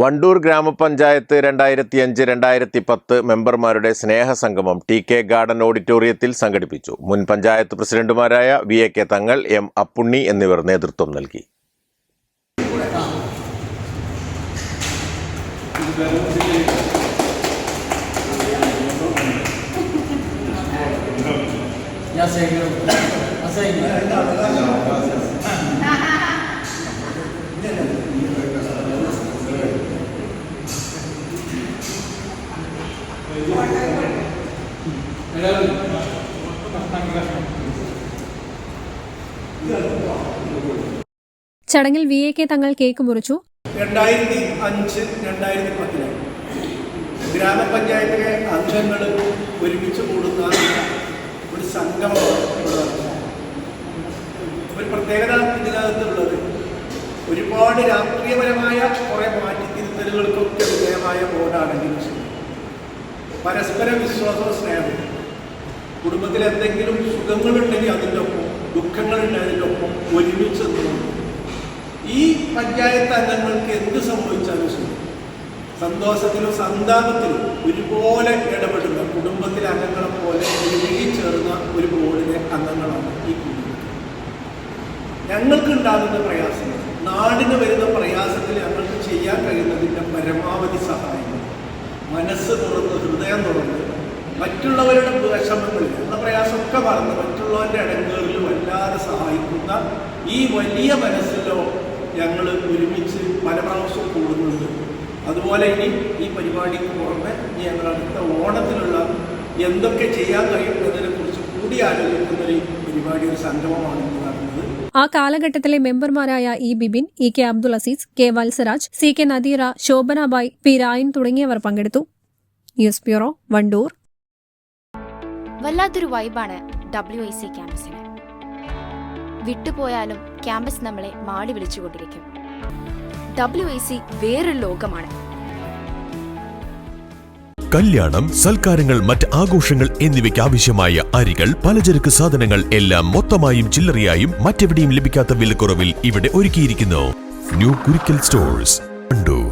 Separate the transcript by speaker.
Speaker 1: Wandoor ഗ്രാമപഞ്ചായത്ത് രണ്ടായിരത്തി അഞ്ച് രണ്ടായിരത്തി പത്ത് മെമ്പർമാരുടെ സ്നേഹസംഗമം ടി കെ ഗാർഡൻ ഓഡിറ്റോറിയത്തിൽ സംഘടിപ്പിച്ചു. മുൻ പഞ്ചായത്ത് പ്രസിഡന്റുമാരായ V A K Thangal M Appunni എന്നിവർ നേതൃത്വം നൽകി.
Speaker 2: Я
Speaker 3: ചടങ്ങിൽ V A K Thangal cake മുറിച്ചു.
Speaker 4: രണ്ടായിരത്തി അഞ്ച് രണ്ടായിരത്തി പത്തിൽ ഗ്രാമപഞ്ചായത്തിലെ അംഗങ്ങൾ ഒരുമിച്ച് കൂടുന്ന ഒരു സംഗമമാണ്. ഒരു പ്രത്യേകത ഇതിനകത്തുള്ളത് ഒരുപാട് രാഷ്ട്രീയപരമായ കുറേ മാറ്റിത്തിരുത്തലുകൾക്കൊക്കെ വിധേയമായ ബോർഡാണെങ്കിലും ശരി പരസ്പര വിശ്വാസവും സ്നേഹവും. കുടുംബത്തിൽ എന്തെങ്കിലും സുഖങ്ങളുണ്ടെങ്കിൽ അതിന്റെ ഒപ്പം ദുഃഖങ്ങളുണ്ടെങ്കിൽ അതിന്റെ ഒപ്പം ഒരുമിച്ച് നിന്നുകൊണ്ട് ഈ പഞ്ചായത്ത് അംഗങ്ങൾക്ക് എന്ത് സംഭവിച്ചാലും ശരി. സന്തോഷത്തിലും സന്താപത്തിലും ഒരുപോലെ ഇടപെടുന്ന കുടുംബത്തിലെ അംഗങ്ങളെ പോലെ ഒരുമിച്ച് ചേർന്ന ഒരു ബോർഡിലെ അംഗങ്ങളാണ് ഈ കുടുംബം ഞങ്ങൾക്ക് ഉണ്ടാകുന്ന പ്രയാസങ്ങൾ നാടിന് വരുന്ന പ്രയാസത്തിൽ മറ്റുള്ളവരുടെ വിഷമങ്ങളിൽ എന്ന പ്രയാസമൊക്കെ മറന്ന് മറ്റുള്ളവരുടെ അടങ്ങുകളിൽ വല്ലാതെ സഹായിക്കുന്ന ഈ വലിയ മനസ്സിലോ ഞങ്ങൾ ഒരുമിച്ച് പല പ്രാവശ്യം കൂടുന്നുണ്ട്. അതുപോലെ ഇനി ഈ പരിപാടിക്ക് പുറമെ ഞങ്ങൾ അടുത്ത ഓണത്തിലുള്ള എന്തൊക്കെ ചെയ്യാൻ കഴിയും എന്നതിനെക്കുറിച്ച് കൂടി ആലോചിക്കുന്ന ഒരു പരിപാടി ഒരു സംഗമമാണ്
Speaker 3: ആ കാലഘട്ടത്തിലെ മെമ്പർമാരായ E Bibin E K Abdul Azeez K Valsaraj C K Nadeera Shobhanabai P Rayan തുടങ്ങിയവർ പങ്കെടുത്തു. News bureau Wandoor.
Speaker 5: വല്ലാത്തൊരു വൈബാണ് ഡബ്ല്യു ഐ സി ക്യാമ്പസിന്. വിട്ടുപോയാലും ക്യാമ്പസ് നമ്മളെ മാടി വിളിച്ചുകൊണ്ടിരിക്കും. ഡബ്ല്യു ഐ സി വേറൊരു ലോകമാണ്.
Speaker 6: കല്യാണം സൽക്കാരങ്ങൾ മറ്റ് ആഘോഷങ്ങൾ എന്നിവയ്ക്ക് ആവശ്യമായ അരികൾ പലചരക്ക് സാധനങ്ങൾ എല്ലാം മൊത്തമായും ചില്ലറയായും മറ്റെവിടെയും ലഭിക്കാത്ത വിലക്കുറവിൽ ഇവിടെ ഒരുക്കിയിരിക്കുന്നു. New Kurikkal stores Wandoor